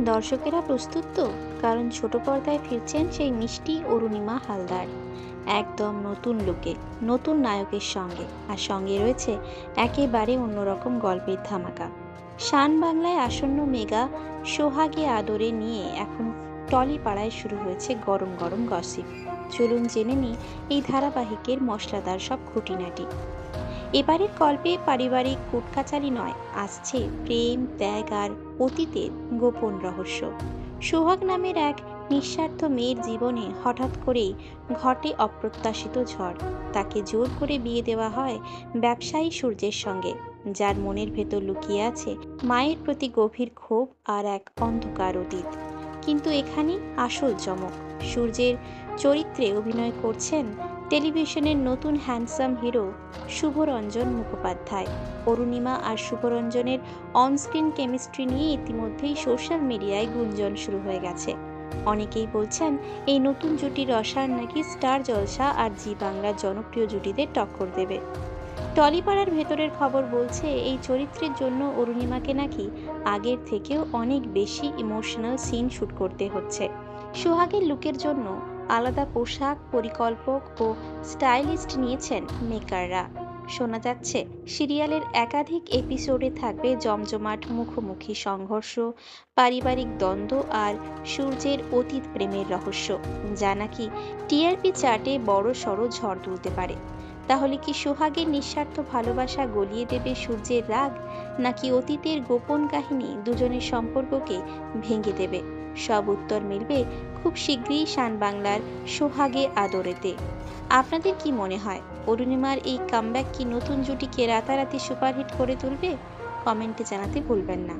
দর্শকেরা প্রস্তুত তো? কারণ ছোট পর্দায় ফিরছেন সেই মিষ্টি অরুণিমা হালদার। একদম নতুন লোকে, নতুন নায়কের সঙ্গে। আর সঙ্গে রয়েছে একেবারে অন্যরকম গল্পের ধামাকা। শান বাংলায় আসন্ন মেগা সোহাগে আদরে নিয়ে এখন টলিপাড়ায় শুরু হয়েছে গরম গরম গসিপ চলুন জেনে নিই এই ধারাবাহিকের মশলাদার সব খুঁটিনাটি। এবারের গল্পে পারিবারিক কুটকাচারি নয়, আসছে প্রেম, ত্যাগ আর অতীতের গোপন রহস্য। সোহাগ নামের এক নিঃস্বার্থ মেয়ের জীবনে হঠাৎ করেই ঘটে অপ্রত্যাশিত ঝড়। তাকে জোর করে বিয়ে দেওয়া হয় ব্যবসায়ী সূর্যের সঙ্গে, যার মনের ভেতর লুকিয়ে আছে মায়ের প্রতি গভীর ক্ষোভ আর এক অন্ধকার অতীত। কিন্তু এখানেই আসল চমক। সূর্যের চরিত্রে অভিনয় করছেন টেলিভিশনের নতুন হ্যান্ডসাম হিরো শুভরঞ্জন মুখোপাধ্যায়। অরুণিমা আর শুভরঞ্জনের অনস্ক্রিন কেমিস্ট্রি নিয়ে ইতিমধ্যেই সোশ্যাল মিডিয়ায় গুঞ্জন শুরু হয়ে গেছে। অনেকেই বলছেন, এই নতুন জুটির রসায়ন নাকি স্টার জলসা আর জি বাংলার জনপ্রিয় জুটিদের টক্কর দেবে। টলিপাড়ার ভেতরের খবর বলছে, এই চরিত্রের জন্য অরুণিমাকে নাকি আগের থেকেও অনেক বেশি ইমোশনাল সিন শ্যুট করতে হচ্ছে। সোহাগের লুকের জন্য আলাদা পোশাক, পরিকল্পক ও স্টাইলিস্ট নিয়েছেন মেকাররা শোনা যাচ্ছে, সিরিয়ালের একাধিক এপিসোডে থাকবে জমজমাট মুখোমুখি সংঘর্ষ, পারিবারিক দ্বন্দ্ব আর সূর্যের অতীত প্রেমের রহস্য। যা নাকি টিআরপি চার্টে বড় সড়ো ঝড় তুলতে পারে। তাহলে কি সোহাগের নিঃস্বার্থ ভালোবাসা গলিয়ে দেবে সূর্যের রাগ? নাকি অতীতের গোপন কাহিনী দুজনের সম্পর্ককে ভেঙে দেবে? সব উত্তর মিলবে খুব শীঘ্রই শান বাংলার সোহাগে আদরেতে। আপনাদের কি মনে হয়, অরুণিমার এই কামব্যাক কি নতুন জুটিকে রাতারাতি সুপারহিট করে তুলবে? কমেন্টে জানাতে ভুলবেন না।